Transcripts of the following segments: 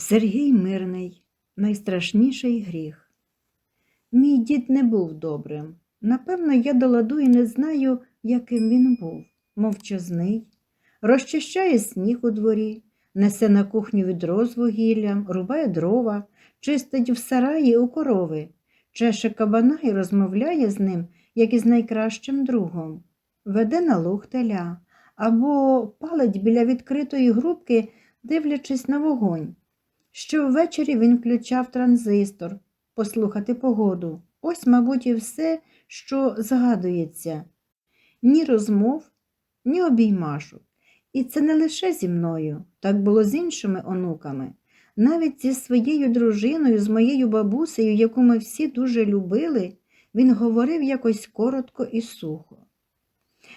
Сергій Мирний найстрашніший гріх. Мій дід не був добрим. Напевно, я до ладу і не знаю, яким він був. Мовчазний, розчищає сніг у дворі, несе на кухню відро з вугіллям, рубає дрова, чистить в сараї у корови, чеше кабана і розмовляє з ним, як із найкращим другом, веде на луг теля або палить біля відкритої грубки, дивлячись на вогонь. Щоввечері він включав транзистор послухати погоду. Ось, мабуть, і все, що згадується. Ні розмов, ні обіймашок. І це не лише зі мною, так було з іншими онуками. Навіть зі своєю дружиною, з моєю бабусею, яку ми всі дуже любили, він говорив якось коротко і сухо.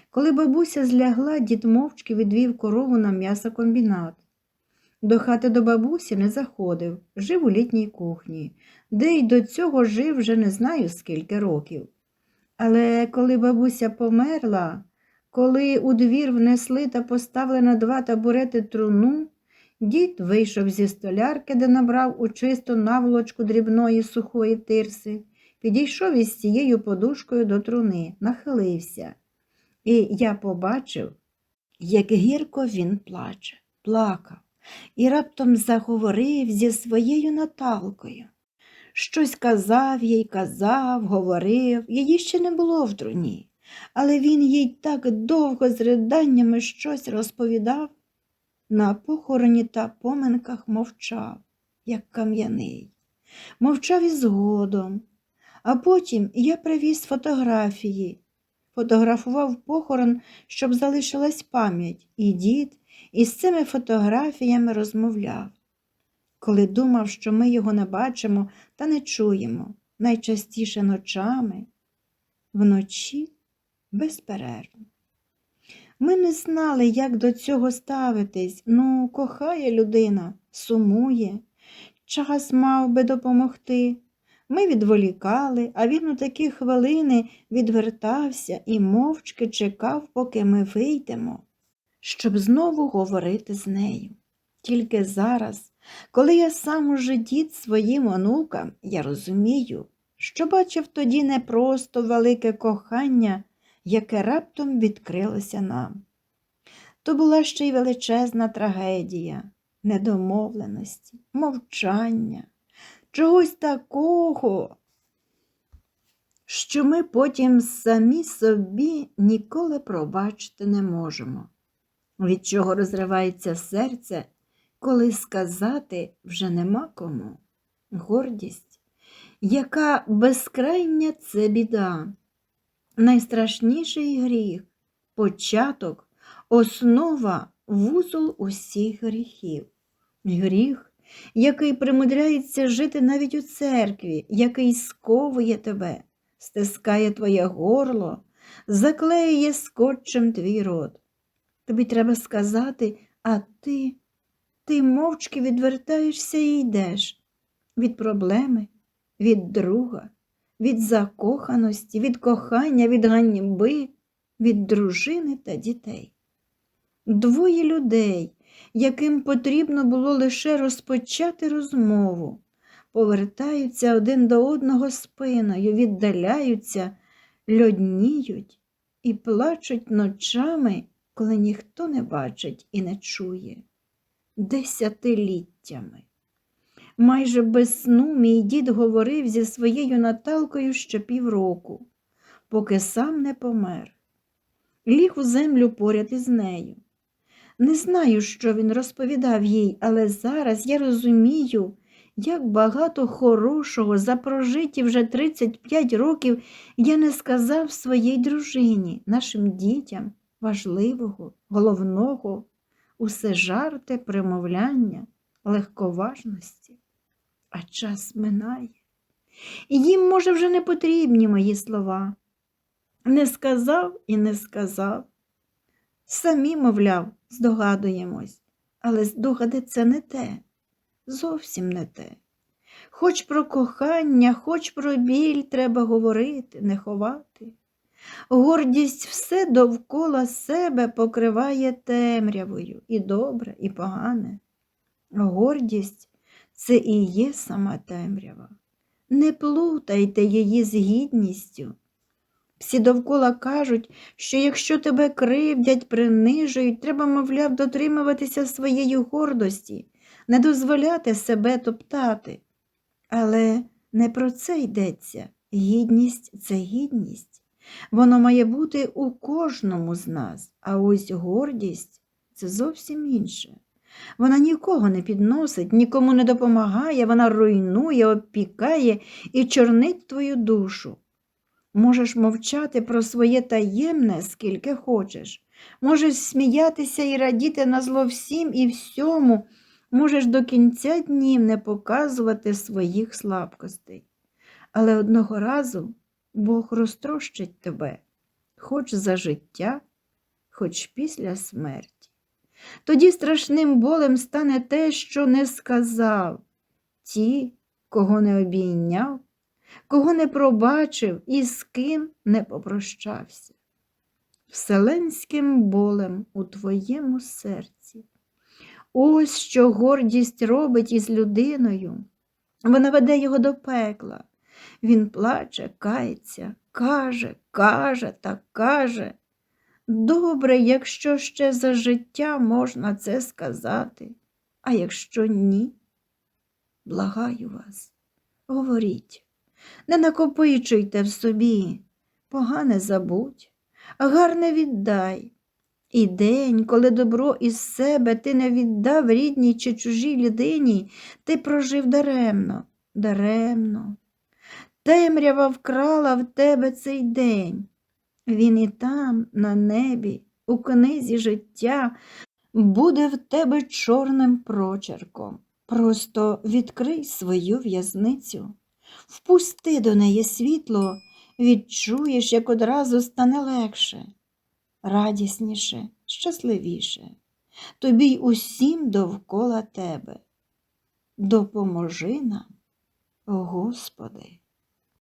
Коли бабуся злягла, дід мовчки відвів корову на м'ясокомбінат. До хати до бабусі не заходив, жив у літній кухні, де й до цього жив вже не знаю скільки років. Але коли бабуся померла, коли у двір внесли та поставили на два табурети труну, дід вийшов зі столярки, де набрав у чисту наволочку дрібної сухої тирси, підійшов із цією подушкою до труни, нахилився. І я побачив, як гірко він плаче, плакав і раптом заговорив зі своєю Наталкою. Щось казав їй, казав, говорив, її ще не було в труні, але він їй так довго з риданнями щось розповідав. На похороні та поминках мовчав, як кам'яний, мовчав і згодом. А потім я привіз фотографії, фотографував похорон, щоб залишилась пам'ять, і дід із цими фотографіями розмовляв. Коли думав, що ми його не бачимо та не чуємо, найчастіше ночами, вночі безперервно. Ми не знали, як до цього ставитись. Ну, кохає людина, сумує, час мав би допомогти. Ми відволікали, а він у такі хвилини відвертався і мовчки чекав, поки ми вийдемо, щоб знову говорити з нею. Тільки зараз, коли я сам уже дід своїм онукам, я розумію, що бачив тоді не просто велике кохання, яке раптом відкрилося нам. То була ще й величезна трагедія, недомовленості, мовчання, чогось такого, що ми потім самі собі ніколи пробачити не можемо, від чого розривається серце, коли сказати вже нема кому. Гордість, яка безкрайня це біда, найстрашніший гріх, початок, основа вузол усіх гріхів. Гріх, який примудряється жити навіть у церкві, який сковує тебе, стискає твоє горло, заклеює скотчем твій рот. Тобі треба сказати, а ти, ти мовчки відвертаєшся і йдеш від проблеми, від друга, від закоханості, від кохання, від ганьби, від дружини та дітей. Двоє людей, яким потрібно було лише розпочати розмову, повертаються один до одного спиною, віддаляються, льодніють і плачуть ночами, коли ніхто не бачить і не чує, десятиліттями. Майже без сну мій дід говорив зі своєю Наталкою ще півроку, поки сам не помер. Ліг у землю поряд із нею. Не знаю, що він розповідав їй, але зараз я розумію, як багато хорошого за прожиті вже 35 років я не сказав своїй дружині, нашим дітям, важливого, головного, усе жарте примовляння, легковажності. А час минає. І їм, може, вже не потрібні мої слова. Не сказав і не сказав. Самі, мовляв, здогадуємось, але здогади це не те, зовсім не те. Хоч про кохання, хоч про біль треба говорити, не ховати. Гордість все довкола себе покриває темрявою і добре, і погане. Гордість це і є сама темрява. Не плутайте її з гідністю. Всі довкола кажуть, що якщо тебе кривдять, принижують, треба, мовляв, дотримуватися своєї гордості, не дозволяти себе топтати. Але не про це йдеться. Гідність це гідність. Воно має бути у кожному з нас, а ось гордість це зовсім інше. Вона нікого не підносить, нікому не допомагає, вона руйнує, опікає і чорнить твою душу. Можеш мовчати про своє таємне, скільки хочеш, можеш сміятися і радіти на зло всім і всьому, можеш до кінця днів не показувати своїх слабкостей. Але одного разу Бог розтрощить тебе, хоч за життя, хоч після смерті. Тоді страшним болем стане те, що не сказав, ті, кого не обійняв, кого не пробачив і з ким не попрощався. Вселенським болем у твоєму серці. Ось що гордість робить із людиною. Вона веде його до пекла. Він плаче, кається, каже, каже та каже. Добре, якщо ще за життя можна це сказати, а якщо ні, благаю вас, говоріть, не накопичуйте в собі, погане забудь, гарне віддай. І день, коли добро із себе ти не віддав рідній чи чужій людині, ти прожив даремно, даремно. Темрява вкрала в тебе цей день. Він і там, на небі, у книзі життя, буде в тебе чорним прочерком. Просто відкрий свою в'язницю, впусти до неї світло, відчуєш, як одразу стане легше, радісніше, щасливіше, тобі й усім довкола тебе. Допоможи нам, Господи.